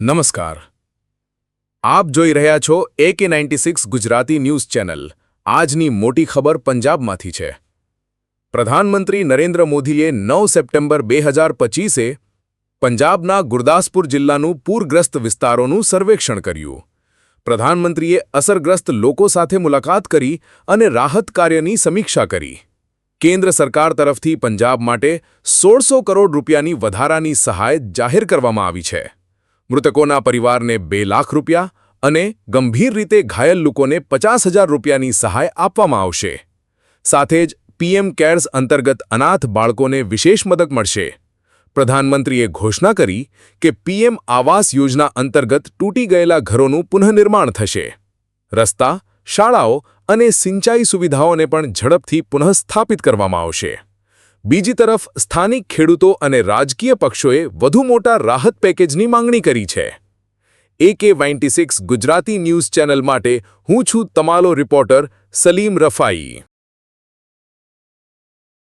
નમસ્કાર. આપ જોઈ રહ્યા છો A K ninety six Gujarati news channel. આજની મોટી ખબર પંજાબમાંથી છે. પ્રધાનમંત્રી નરેન્દ્ર મોદીએ નવ સપ્ટેમ્બર બે હજાર પચીસે પંજાબના ગુરદાસપુર જિલ્લાનું પૂરગ્રસ્ત વિસ્તારોનું સર્વેક્ષણ કર્યું. પ્રધાનમંત્રીએ અસરગ્રસ્ત લોકો સાથે મુલાકાત કરી અને રાહત કાર્યની સમીક્ષા કરી. કેન્દ્ર સરકાર તરફથી પંજાબ માટે સોળસો કરોડ રૂપિયાની વધારાની સહાય જાહેર કરવામાં આવી છે. મૃતકોના પરિવારને બે લાખ રૂપિયા અને ગંભીર રીતે ઘાયલ લોકોને પચાસ હજાર રૂપિયાની સહાય આપવામાં આવશે. સાથે જ પીએમ કેર્સ અંતર્ગત અનાથ બાળકોને વિશેષ મદદ મળશે. પ્રધાનમંત્રીએ ઘોષણા કરી કે પીએમ આવાસ યોજના અંતર્ગત તૂટી ગયેલા ઘરોનું પુનઃનિર્માણ થશે. રસ્તા, શાળાઓ અને સિંચાઈ સુવિધાઓને પણ ઝડપથી પુનઃસ્થાપિત કરવામાં આવશે. બીજી તરફ, સ્થાનિક ખેડૂતો અને રાજકીય પક્ષોએ વધુ મોટા રાહત પેકેજની માંગણી કરી છે. એકે સિક્સ ગુજરાતી ન્યૂઝ ચેનલ માટે હું છું તમારો રિપોર્ટર સલીમ રફાઈ.